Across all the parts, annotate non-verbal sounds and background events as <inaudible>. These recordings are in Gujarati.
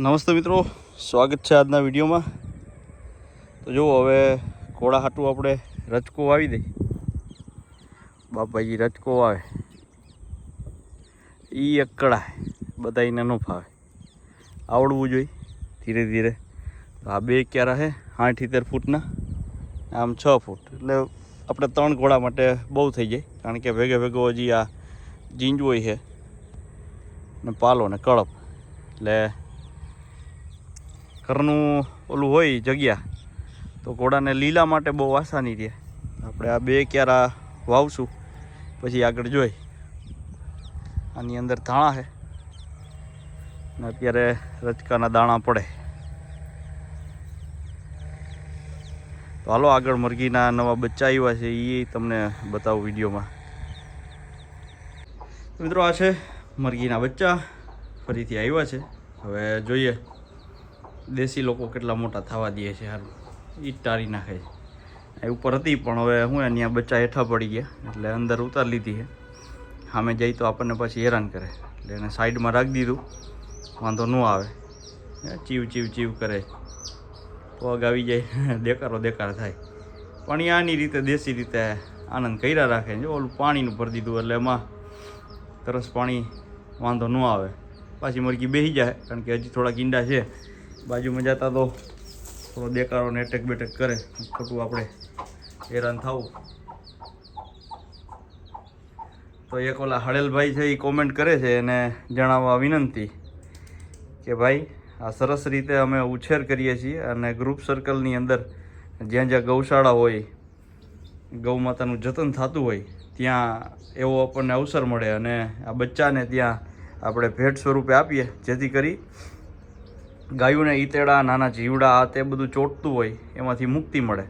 નમસ્તે મિત્રો, સ્વાગત છે આજના વિડીયોમાં. તો જુઓ, હવે ઘોડા હાટું આપણે રચકો વાવી દઈ બાપાજી રચકો આવે એ એક કળા બધાને ન ફાવે. આવડવું જોઈએ, ધીરે ધીરે. આ બે ક્યારા છે આઠ ઇતેર ફૂટના. આમ છ ફૂટ. એટલે આપણે ત્રણ ઘોડા માટે બહુ થઈ જાય. કારણ કે ભેગે ભેગો હજી આ જીંજવોય છે. ને પાલો ને કળપ. એટલે ઘરનું ઓલું હોય જગ્યા, તો ઘોડાને લીલા માટે બહુ આસાની રહે. આપણે આ બે ક્યારા વાવશું, પછી આગળ જોઈ. આની અંદર ધાણા છે. ને અત્યારે રચકાના દાણા પડે. તો હાલો આગળ મરઘીના નવા બચ્ચા આવ્યા છે એ તમને બતાવું વિડીયોમાં. મિત્રો આ છે મરઘીના બચ્ચા, ફરીથી આવ્યા છે. હવે જોઈએ. દેશી લોકો કેટલા મોટા થવા દે છે હાલ. એ ટારી નાખે છે. એ ઉપર હતી પણ હવે હું અહીંયા બચ્ચા હેઠા પડી ગયા, એટલે અંદર ઉતાર લીધી છે. સામે જઈ તો આપણને પછી હેરાન કરે. એટલે એને સાઈડમાં રાખી દીધું. વાંધો ન આવે. ચીવ ચીવ ચીવ કરે પગ આવી જાય, <laughs> દેકારો, દેકાર થાય. પણ એ આની રીતે, દેશી રીતે આનંદ કર્યા રાખે જો ઓલું પાણીનું ભરી દીધું, એટલે એમાં તરસ પાણી વાંધો ન આવે. પાછી મરઘી બેસી જાય, કારણ કે હજી થોડાક ઈંડા છે. બાજુમાં જતા તો થોડો દેકારો ને એટેક બેટેક કરે. ખોટું આપણે હેરાન થવું. તો એક ઓલા હળેલભાઈ છે એ કોમેન્ટ કરે છે એને જણાવવા વિનંતી કે ભાઈ, આ સરસ રીતે અમે ઉછેર કરીએ છીએ અને ગ્રુપ સર્કલની અંદર જ્યાં જ્યાં ગૌશાળા હોય ગૌ માતાનું જતન થતું હોય, ત્યાં એવો આપણને અવસર મળે અને આ બચ્ચાને ત્યાં આપણે ભેટ સ્વરૂપે આપીએ. જેથી કરી ગાયોને ઈતેડા, નાના જીવડા તે બધું ચોટતું હોય, એમાંથી મુક્તિ મળે.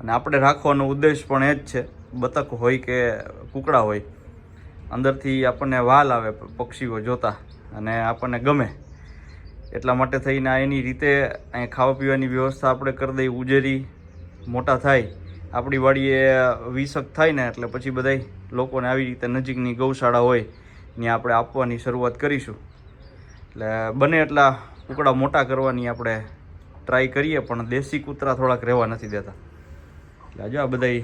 અને આપણે રાખવાનો ઉદ્દેશ પણ એ જ છે, બતક હોય કે કૂકડા હોય. અંદરથી આપણને વાલ આવે, પક્ષીઓ જોતા, અને આપણને ગમે. એટલા માટે થઈને એની રીતે અહીં ખાવા પીવાની વ્યવસ્થા આપણે કરી દઈ ઉજેરી, મોટા થાય. આપણી વાડીએ વીસક થાય ને, એટલે પછી બધાય લોકોને આવી રીતે નજીકની ગૌશાળા હોય, ત્યાં આપણે આપવાની શરૂઆત કરીશું. એટલે બને એટલા કૂકડા મોટા કરવાની આપણે ટ્રાય કરીએ, પણ દેશી કૂતરા થોડાક રહેવા નથી દેતા. એટલે જો આ બધાય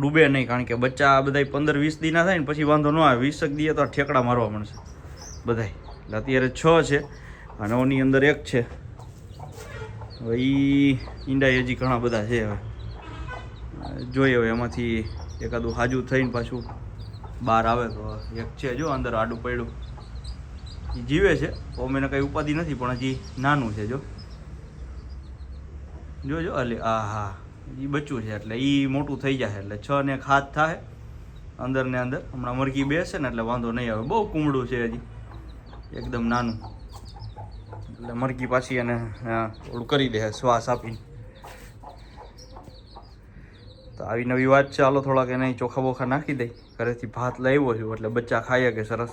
ડૂબે નહીં, કારણ કે બચ્ચા આ બધાય પંદર વીસ દીના થાય ને પછી વાંધો ન આવે. વીસક દીએ તો ઠેકડા મારવા મળશે. બધાય. એટલે અત્યારે છ છે અને ઓની અંદર એક છે. હવે એ ઈંડા હજી ઘણા બધા છે હવે. જોઈએ હવે એમાંથી એકાદું હાજુ થઈને પાછું બહાર આવે તો એક છે જો અંદર આડું પડ્યું. એ જીવે છે. તો એને કંઈ ઉપાધિ નથી, પણ હજી નાનું છે જો. જોજો, એટલે આ હા એ બચ્ચું છે એટલે એ મોટું થઈ જશે એટલે છ ને એક થાય અંદર ને અંદર. હમણાં મરઘી બેસે ને એટલે વાંધો નહીં આવે. બહુ કુમળું છે હજી. એકદમ નાનું. એટલે મરઘી પાછી એને ઓલું કરી દે, શ્વાસ આપીને. તો આવી નવી વાત છે. ચાલો થોડાક એને ચોખા બોખા નાખી દઈ. ઘરેથી ભાત લાવ્યો છું, એટલે બચ્ચા ખાઈએ કે સરસ.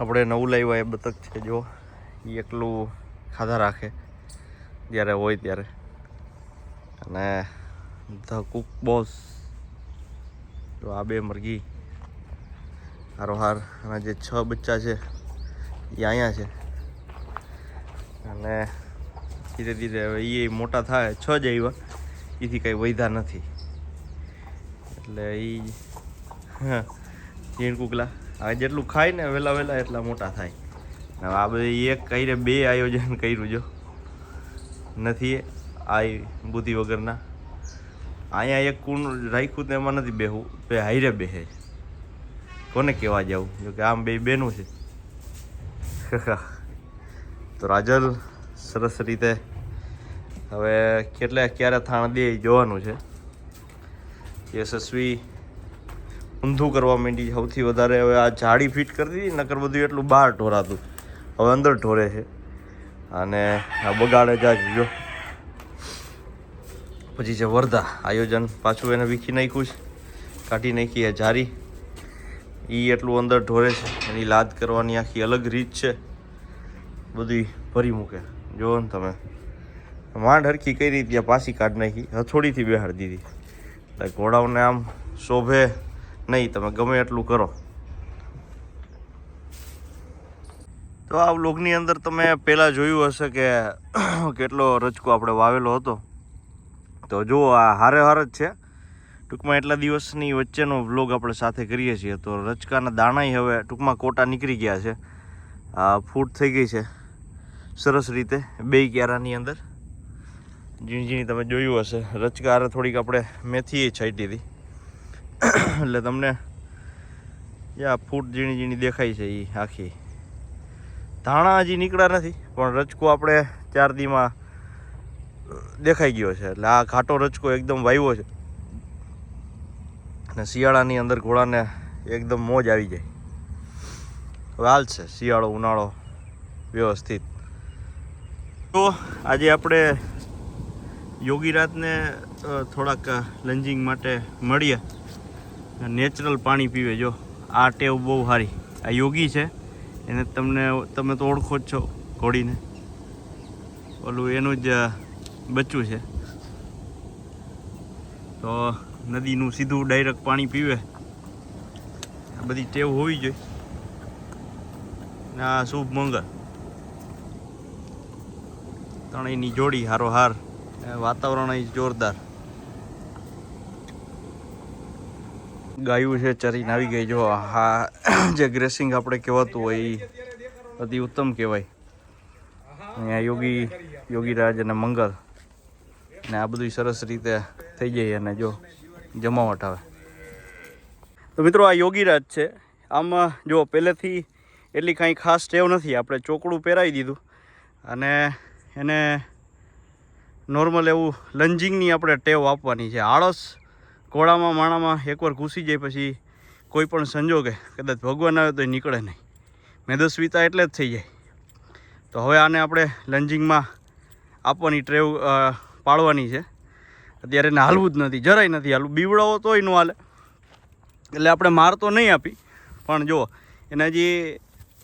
આપણે નવું લાવ્યા એ બતક છે, જો. એ એકલું ખાધા રાખે, જ્યારે હોય ત્યારે. અને ધ કુક બોસ. તો આ બે મરઘી. હારોહાર અને જે છ બચ્ચા છે એ અહીંયા છે. અને ધીરે ધીરે હવે એ મોટા થાય, છ જ આવ્યા એથી કંઈ વૈધા નથી. એટલે એ ઝીણ કુકલા હવે જેટલું ખાય ને વહેલા વહેલા એટલા મોટા થાય. હવે આ બધી એક કહીને બે આયોજન <laughs> કર્યું જો. નથી આ બુદ્ધિ વગરના. અહીંયા એક કુણ રાખ્યું તો એમાં નથી બેહવું બે હાઈરે બેહે. કોને કહેવા જાવું જો કે આમ બે બેનું છે. <laughs> તો રાજલ, સરસ રીતે હવે કેટલા, ક્યારે થાણ દે જોવાનું છે. યશસ્વી ઊંધું કરવા માંડી સૌથી વધારે. હવે આ જાળી ફિટ કરી દીધી, નકર બધું એટલું બહાર ઢોરાતું. હવે અંદર ઢોરે છે. અને આ બગાડે જાય જો. પછી છે વરધા. આયોજન પાછું એને વીખી નાખ્યું છે. કાઢી નાખી એ જારી. એ એટલું અંદર ઢોરે છે. એની લાદ કરવાની આખી અલગ રીત છે. બધી ભરી મૂકે. જુઓ ને તમે. માંડ હરખી કઈ રીતે પાછી કાઢી નાખી. હથોડીથી બેહાડી દીધી. એટલે ઘોડાઓને આમ શોભે. નહીં, તમે ગમે એટલું કરો. તો આ વ્લોગની અંદર તમે પહેલાં જોયું હશે કે <coughs> કેટલો રચકો આપણે વાવેલો હતો. તો જુઓ, આ હારે હાર જ છે. ટૂંકમાં એટલા દિવસની વચ્ચેનો વ્લોગ આપણે સાથે કરીએ છીએ. તો રચકાના દાણાય હવે ટૂંકમાં કોટા નીકળી ગયા છે. ફૂટ થઈ ગઈ છે. સરસ રીતે બે ક્યારાની અંદર. ઝીણી ઝીણી તમે જોયું હશે. રચકા હારે થોડીક આપણે મેથી છાંટી હતી. એટલે તમને જે આ ફૂટ ઝીણી ઝીણી દેખાય છે એ આખી. ધાણા હજી નીકળ્યા નથી, પણ રચકો આપણે ચાર દીમાં દેખાઈ ગયો છે. એટલે આ ઘાટો રચકો એકદમ વાવ્યો છે. અને શિયાળાની અંદર ઘોડાને એકદમ મોજ આવી જાય. હવે હાલ છે શિયાળો, ઉનાળો વ્યવસ્થિત. તો આજે આપણે યોગીરાજને થોડાક લંજિંગ માટે મળીએ નેચરલ પાણી પીવે, જો. આ ટેવ બહુ સારી. આ યોગી છે. એને તમને, તમે તો ઓળખો જ છો ઘોડીને. ઓલું એનું જ બચ્ચું છે. તો નદીનું સીધું ડાયરેક્ટ પાણી પીવે. આ બધી ટેવ હોવી જોઈએ. આ શુભ મંગળ. ત્રણેયની જોડી હારો હાર વાતાવરણ જોરદાર. ગાયું છે ચરીને આવી ગઈ. જો હા જે ગ્રેસિંગ આપણે કહેવાતું હોય એ અતિ ઉત્તમ કહેવાય. અહીંયા યોગી, યોગીરાજ અને મંગલ. ને આ બધું સરસ રીતે થઈ જાય અને જો જમાવટ આવે. તો મિત્રો, આ યોગીરાજ છે. આમાં, જો પહેલેથી એટલી કાંઈ ખાસ ટેવ નથી. આપણે ચોકડું પહેરાવી દીધું. અને એને નોર્મલ એવું લંજિંગની આપણે ટેવ આપવાની છે. આળસ ઘોડામાં માણામાં એકવાર ઘૂસી જાય પછી કોઈ પણ સંજોગે, કદાચ ભગવાન આવે તો એ નીકળે નહીં. મેદસ્વીતા એટલે જ થઈ જાય. તો હવે આને આપણે લંજિંગમાં આપવાની ટ્રેવ પાડવાની છે. અત્યારે એને હાલવું જ નથી, જરાય નથી હાલવું. બીવડાવો તોય ન હાલે. એટલે આપણે માર તો નહીં આપી, પણ જો એને હજી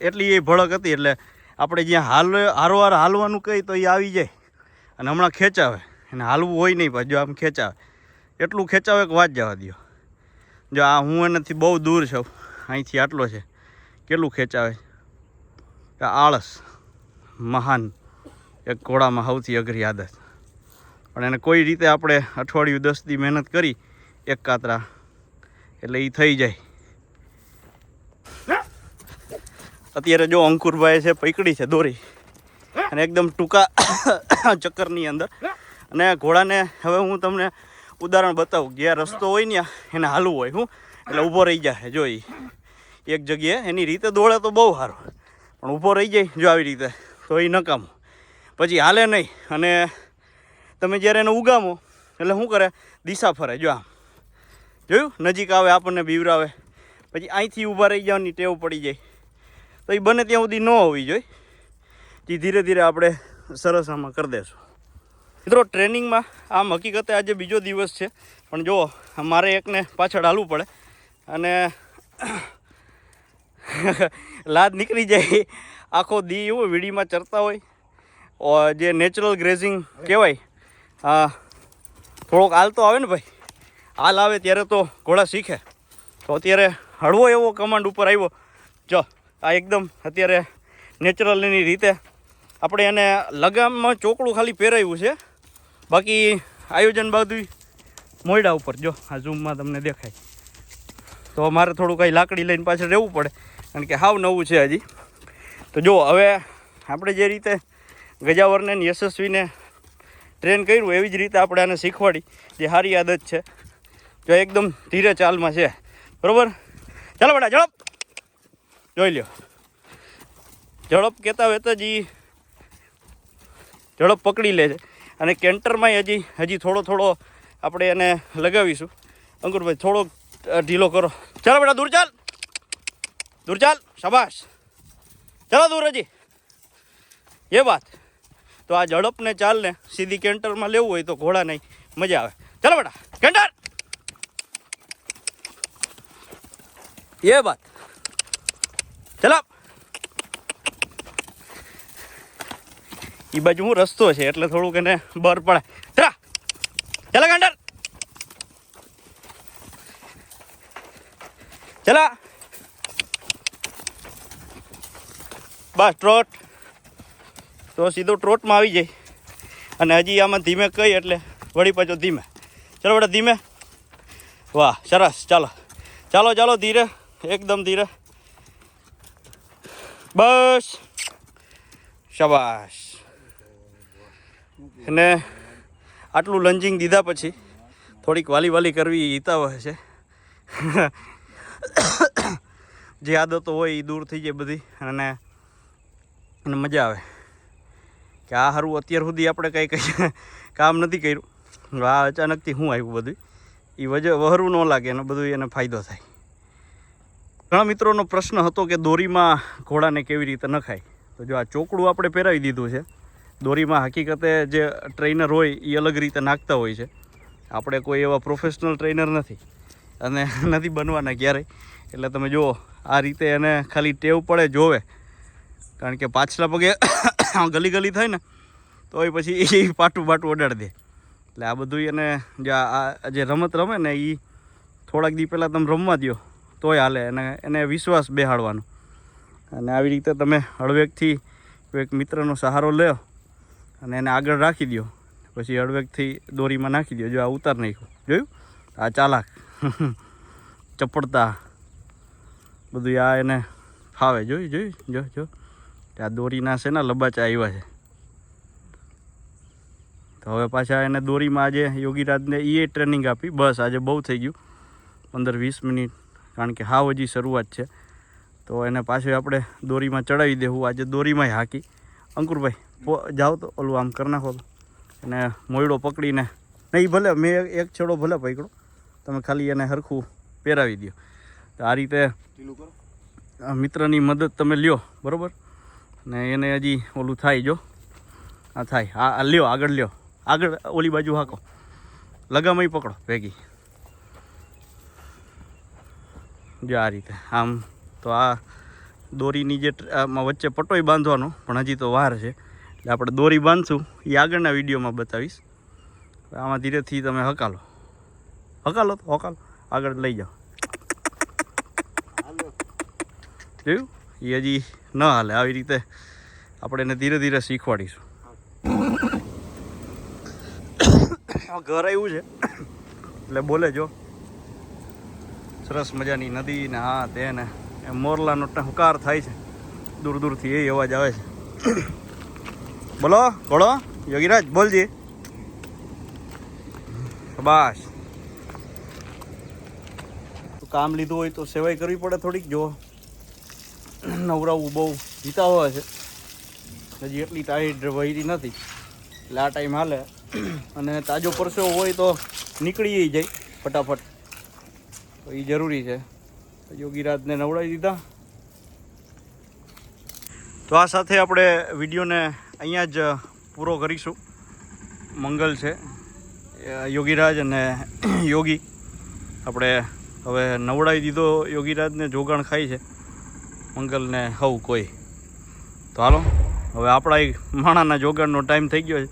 એટલી એ ભડક હતી, એટલે આપણે જ્યાં હાલ, હારવાર હાલવાનું કહીએ તો એ આવી જાય. અને હમણાં ખેંચાવે. એને હાલવું હોય નહીં પાછું આમ ખેંચાવે. એટલું ખેંચાવે એક વાત જવા દો જો આ હું એનાથી બહુ દૂર છું, અહીંથી આટલો છે, કેટલું ખેંચાવે? આળસ, મહાન, એક ઘોડામાં સૌથી અઘરી આદત. પણ એને કોઈ રીતે આપણે અઠવાડિયું દસ દી મહેનત કરી, એક કાતરા, એટલે એ થઈ જાય. અત્યારે જો અંકુરભાઈ છે, પૈકડી છે દોરી, અને એકદમ ટૂંકા <coughs> ચક્કરની અંદર. અને ઘોડાને હવે હું તમને ઉદાહરણ બતાવું. જ્યાં રસ્તો હોય ને, એને હાલવું હોય, હું. એટલે ઊભો રહી જાય જો એ એક જગ્યાએ, એની રીતે દોડે તો બહુ સારો. પણ ઊભો રહી જાય, જો આવી રીતે, તો એ નકામો. પછી હાલે નહીં, અને તમે જ્યારે એને ઉગામો, એટલે શું કરે? દિશા ફરે, જો આમ. જોયું? નજીક આવે, આપણને બીવરાવે. પછી અહીંથી ઊભા રહી જવાની ટેવ પડી જાય. તો એ બને ત્યાં સુધી ન હોવી જોઈએ ધીરે ધીરે આપણે સરસ આમાં કરી દેશું. મિત્રો, ટ્રેનિંગમાં આમ હકીકતે આજે બીજો દિવસ છે. પણ જુઓ, મારે એકને પાછળ હાલવું પડે. અને <laughs> લાદ નીકળી જાય. આખો દી એવું વીડીમાં ચરતા હોય. જે નેચરલ ગ્રેઝિંગ કહેવાય. હા. થોડોક હાલ તો આવે ને ભાઈ. હાલ આવે ત્યારે તો ઘોડા શીખે. તો અત્યારે હળવો એવો કમાન્ડ ઉપર આવ્યો. જો, આ એકદમ અત્યારે નેચરલની રીતે. આપણે એને લગામમાં ચોકડું ખાલી પહેરાવ્યું છે. બાકી આયોજન બધું મોયડા ઉપર, જો, આ ઝૂમમાં તમને દેખાય. તો મારે થોડું કાંઈ લાકડી લઈને પાછળ રહેવું પડે, કારણ કે હાવ નવું છે હજી. તો જો, હવે આપણે જે રીતે ગજાવરને યશસ્વીને ટ્રેન કર્યું, એવી જ રીતે આપણે આને શીખવાડી, જે સારી આદત છે. જો, એકદમ ધીરે ચાલમાં છે. બરાબર? ચાલો બેટા, ઝડપ! જોઈ લ્યો. ઝડપ કહેતા હોય તો જ ઝડપ પકડી લે છે. અને કેન્ટરમાંય હજી હજી થોડો થોડો આપણે એને લગાવીશું. અંકુરભાઈ થોડોક ઢીલો કરો. ચાલો બેટા, દૂર ચાલ. દૂર ચાલ. શાબાશ. ચાલો દૂર હજી. એ વાત. તો આ ઝડપને ચાલને સીધી કેન્ટરમાં લેવું હોય તો ઘોડા નહીં. મજા આવે. ચાલો બેટા, કેન્ટર. એ વાત. ચલો. એ બાજુ હું રસ્તો છે, એટલે થોડુંક એને બર પડે. ચલા! ચલા ગાંડર ચલા! બસ, ટ્રોટ. તો સીધો ટ્રોટમાં આવી જાય. અને હજી આમાં ધીમે કહી એટલે વળી પાછો ધીમે. ચલો બેટા, ધીમે. વાહ, સરસ. ચાલો. ચાલો ચાલો, ધીરે. એકદમ ધીરે. બસ. શાબાશ. અને આટલું લંજિંગ દીધા પછી થોડીક વાલી વાલી કરવી હિતાવ છે. જે આદતો હોય એ દૂર થઈ જાય બધી અને અને મજા આવે. કે આ સારું અત્યાર સુધી આપણે કંઈ કંઈ કામ નથી કર્યું. આ અચાનકથી શું આવ્યું બધું એ વજ વહરું ન લાગે અને બધું એને ફાયદો થાય. ઘણા મિત્રોનો પ્રશ્ન હતો કે દોરીમાં ઘોડાને કેવી રીતે નખાય. તો જો આ ચોકડું આપણે પહેરાવી દીધું છે. દોરીમાં હકીકતે જે ટ્રેનર હોય એ અલગ રીતે નાખતા હોય છે. આપણે કોઈ એવા પ્રોફેશનલ ટ્રેનર નથી અને <laughs> નથી બનવાના ક્યારેય. એટલે તમે જુઓ, આ રીતે એને ખાલી ટેવ પડે જોવે. કારણ કે પાછલા પગે <coughs> ગલી ગલી થાય ને તો એ પછી <laughs> એ પાટું પાટું અડાડી દે. એટલે આ બધું એને જે આ જે રમત રમે ને એ થોડાક દી પહેલાં તમે રમવા દો તોય હાલે અને એને વિશ્વાસ બેહાડવાનો. અને આવી રીતે તમે હળવેકથી એક મિત્રનો સહારો લ્યો. અને એને આગળ રાખી દો પછી હળવેકથી દોરીમાં નાખી દો જો આ ઉતાર નાખ્યું. જોયું? આ ચાલાક. <laughs> ચપડતા. બધું આ એને ફાવે. જોયું જોયું? જો જો. આ દોરીના છે ને લબાચા આવ્યા છે. તો હવે પાછા એને દોરીમાં આજે યોગીરાજને એ ટ્રેનિંગ આપી. બસ, આજે બહુ થઈ ગયું. પંદર, વીસ મિનિટ. કારણ કે હાવ હજી શરૂઆત છે. તો એને પાછું આપણે દોરીમાં ચડાવી દેવું. આજે દોરીમાંય હાકી. અંકુરભાઈ જાઓ તો ઓલું આમ કરી નાખો તો. અને મોયડો પકડીને નહીં ભલે મેં એક- છેડો ભલે પકડો. તમે ખાલી એને હરખું પહેરાવી દો. તો આ રીતે આ મિત્રની મદદ તમે લ્યો બરાબર? ને એને હજી ઓલું થાય જો. આ થાય. આ આ લ્યો આગળ લ્યો. આગળ ઓલી બાજુ હાકો. લગામય પકડો ભેગી. જો આ રીતે. આમ તો આ દોરીની જે આમાં વચ્ચે પટોય બાંધવાનો, પણ હજી તો વાર છે. એટલે આપણે દોરી બાંધશું. એ આગળના વિડીયોમાં બતાવીશ. આમાં ધીરેથી તમે હકાલો. હકાલો તો, હકાલો. આગળ લઈ જાઓ. જોયું? એ હજી ન હાલે. આવી રીતે આપણે એને ધીરે ધીરે શીખવાડીશું. ઘર આવ્યું છે. એટલે બોલે જો. સરસ મજાની નદી ને હા તે ને. એ મોરલાનો ટહુકાર થાય છે. દૂર દૂરથી એ અવાજ આવે છે. બોલો ઘોડો યોગીરાજ બોલજી બસ કામ લીધું હોય તો સેવાઈ કરવી પડે થોડીક, જો. નવરાવું બહુ જીતા હોય છે. હજી એટલી ટાઈટ વહીરી નથી. એટલે આ ટાઈમ હાલે. અને તાજો પરસેવો હોય તો નીકળી જાય, ફટાફટ. એ જરૂરી છે. યોગીરાજને નવડાવી દીધા. તો આ સાથે આપણે વિડીયોને અહીંયા જ પૂરો કરીશું. મંગલ છે. યોગીરાજ અને યોગી આપણે હવે નવડાવી દીધો યોગીરાજને, જોગાણ ખાય છે. મંગલને હવ કોઈ. તો હાલો, હવે આપણા માણાના જોગાણનો ટાઈમ થઈ ગયો છે.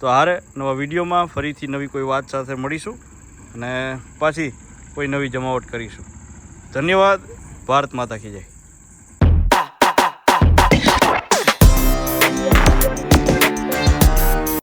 તો હારે નવા વિડીયોમાં ફરીથી નવી કોઈ વાત સાથે મળીશું અને પાછી કોઈ નવી જમાવટ કરીશું. ધન્યવાદ. ભારત માતા કી જય.